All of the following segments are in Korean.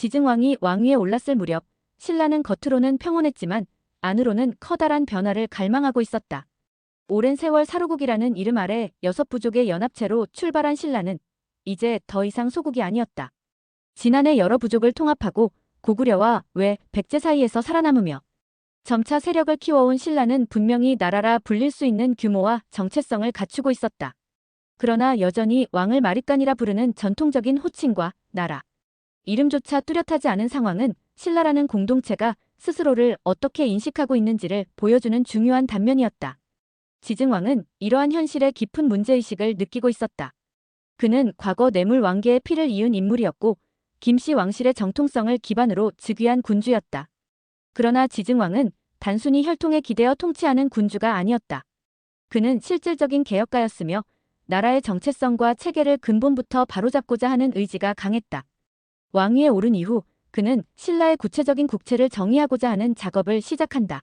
지증왕이 왕위에 올랐을 무렵 신라는 겉으로는 평온했지만 안으로는 커다란 변화를 갈망하고 있었다. 오랜 세월 사로국이라는 이름 아래 여섯 부족의 연합체로 출발한 신라는 이제 더 이상 소국이 아니었다. 지난해 여러 부족을 통합하고 고구려와 외, 백제 사이에서 살아남으며 점차 세력을 키워온 신라는 분명히 나라라 불릴 수 있는 규모와 정체성을 갖추고 있었다. 그러나 여전히 왕을 마립간이라 부르는 전통적인 호칭과 나라, 이름조차 뚜렷하지 않은 상황은 신라라는 공동체가 스스로를 어떻게 인식하고 있는지를 보여주는 중요한 단면이었다. 지증왕은 이러한 현실의 깊은 문제의식을 느끼고 있었다. 그는 과거 뇌물 왕계의 피를 이은 인물이었고 김씨 왕실의 정통성을 기반으로 즉위한 군주였다. 그러나 지증왕은 단순히 혈통에 기대어 통치하는 군주가 아니었다. 그는 실질적인 개혁가였으며 나라의 정체성과 체계를 근본부터 바로잡고자 하는 의지가 강했다. 왕위에 오른 이후 그는 신라의 구체적인 국채를 정의하고자 하는 작업을 시작한다.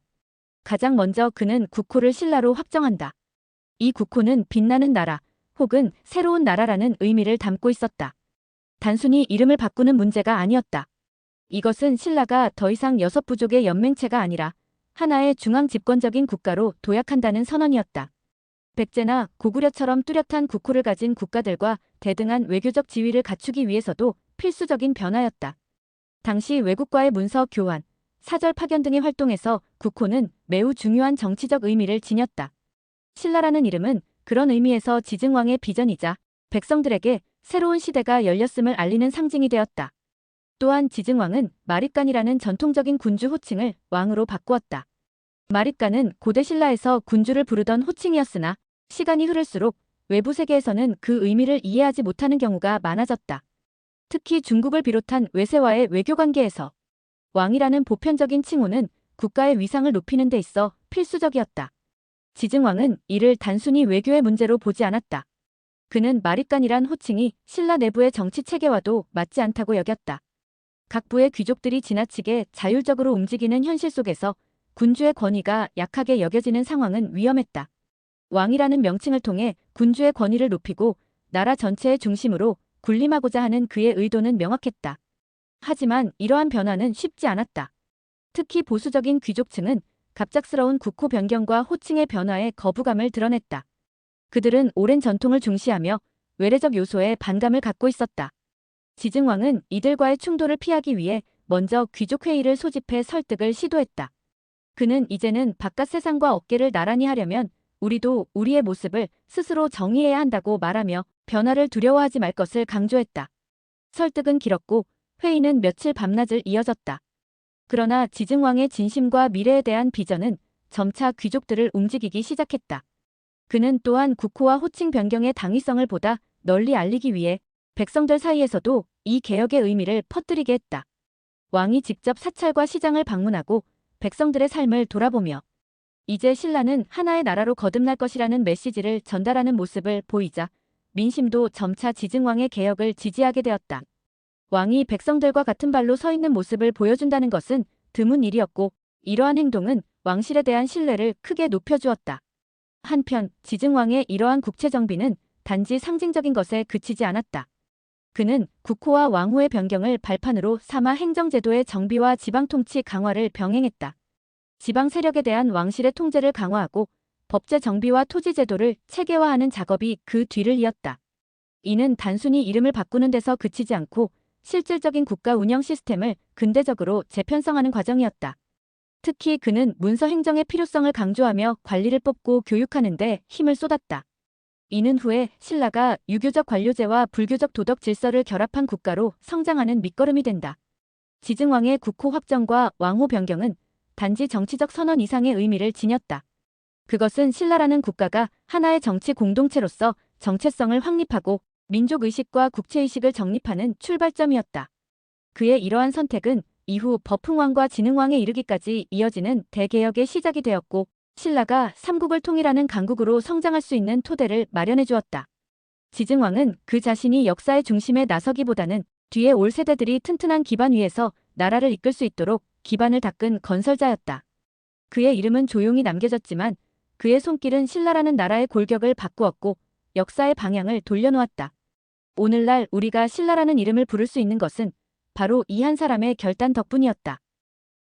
가장 먼저 그는 국호를 신라로 확정한다. 이 국호는 빛나는 나라 혹은 새로운 나라라는 의미를 담고 있었다. 단순히 이름을 바꾸는 문제가 아니었다. 이것은 신라가 더 이상 여섯 부족의 연맹체가 아니라 하나의 중앙 집권적인 국가로 도약한다는 선언이었다. 백제나 고구려처럼 뚜렷한 국호를 가진 국가들과 대등한 외교적 지위를 갖추기 위해서도 필수적인 변화였다. 당시 외국과의 문서 교환, 사절 파견 등의 활동에서 국호는 매우 중요한 정치적 의미를 지녔다. 신라라는 이름은 그런 의미에서 지증왕의 비전이자 백성들에게 새로운 시대가 열렸음을 알리는 상징이 되었다. 또한 지증왕은 마립간이라는 전통적인 군주 호칭을 왕으로 바꾸었다. 마립간은 고대 신라에서 군주를 부르던 호칭이었으나 시간이 흐를수록 외부 세계에서는 그 의미를 이해하지 못하는 경우가 많아졌다. 특히 중국을 비롯한 외세와의 외교 관계에서 왕이라는 보편적인 칭호는 국가의 위상을 높이는 데 있어 필수적이었다. 지증왕은 이를 단순히 외교의 문제로 보지 않았다. 그는 마립간이란 호칭이 신라 내부의 정치 체계와도 맞지 않다고 여겼다. 각 부의 귀족들이 지나치게 자율적으로 움직이는 현실 속에서 군주의 권위가 약하게 여겨지는 상황은 위험했다. 왕이라는 명칭을 통해 군주의 권위를 높이고 나라 전체의 중심으로 군림하고자 하는 그의 의도는 명확했다. 하지만 이러한 변화는 쉽지 않았다. 특히 보수적인 귀족층은 갑작스러운 국호 변경과 호칭의 변화에 거부감을 드러냈다. 그들은 오랜 전통을 중시하며 외래적 요소에 반감을 갖고 있었다. 지증왕은 이들과의 충돌을 피하기 위해 먼저 귀족회의를 소집해 설득을 시도했다. 그는 이제는 바깥 세상과 어깨를 나란히 하려면 우리도 우리의 모습을 스스로 정의해야 한다고 말하며 변화를 두려워하지 말 것을 강조했다. 설득은 길었고 회의는 며칠 밤낮을 이어졌다. 그러나 지증왕의 진심과 미래에 대한 비전은 점차 귀족들을 움직이기 시작했다. 그는 또한 국호와 호칭 변경의 당위성을 보다 널리 알리기 위해 백성들 사이에서도 이 개혁의 의미를 퍼뜨리게 했다. 왕이 직접 사찰과 시장을 방문하고 백성들의 삶을 돌아보며 이제 신라는 하나의 나라로 거듭날 것이라는 메시지를 전달하는 모습을 보이자 민심도 점차 지증왕의 개혁을 지지하게 되었다. 왕이 백성들과 같은 발로 서 있는 모습을 보여준다는 것은 드문 일이었고 이러한 행동은 왕실에 대한 신뢰를 크게 높여주었다. 한편 지증왕의 이러한 국채 정비는 단지 상징적인 것에 그치지 않았다. 그는 국호와 왕후의 변경을 발판으로 삼아 행정제도의 정비와 지방통치 강화를 병행했다. 지방 세력에 대한 왕실의 통제를 강화하고 법제 정비와 토지 제도를 체계화하는 작업이 그 뒤를 이었다. 이는 단순히 이름을 바꾸는 데서 그치지 않고 실질적인 국가 운영 시스템을 근대적으로 재편성하는 과정이었다. 특히 그는 문서 행정의 필요성을 강조하며 관리를 뽑고 교육하는 데 힘을 쏟았다. 이는 후에 신라가 유교적 관료제와 불교적 도덕 질서를 결합한 국가로 성장하는 밑거름이 된다. 지증왕의 국호 확정과 왕호 변경은 단지 정치적 선언 이상의 의미를 지녔다. 그것은 신라라는 국가가 하나의 정치 공동체로서 정체성을 확립하고 민족의식과 국채의식을 정립하는 출발점이었다. 그의 이러한 선택은 이후 버풍왕과 진흥왕에 이르기까지 이어지는 대개혁의 시작이 되었고 신라가 삼국을 통일하는 강국으로 성장할 수 있는 토대를 마련해 주었다. 지증왕은 그 자신이 역사의 중심에 나서기보다는 뒤에 올 세대들이 튼튼한 기반 위에서 나라를 이끌 수 있도록 기반을 닦은 건설자였다. 그의 이름은 조용히 남겨졌지만 그의 손길은 신라라는 나라의 골격을 바꾸었고 역사의 방향을 돌려놓았다. 오늘날 우리가 신라라는 이름을 부를 수 있는 것은 바로 이 한 사람의 결단 덕분이었다.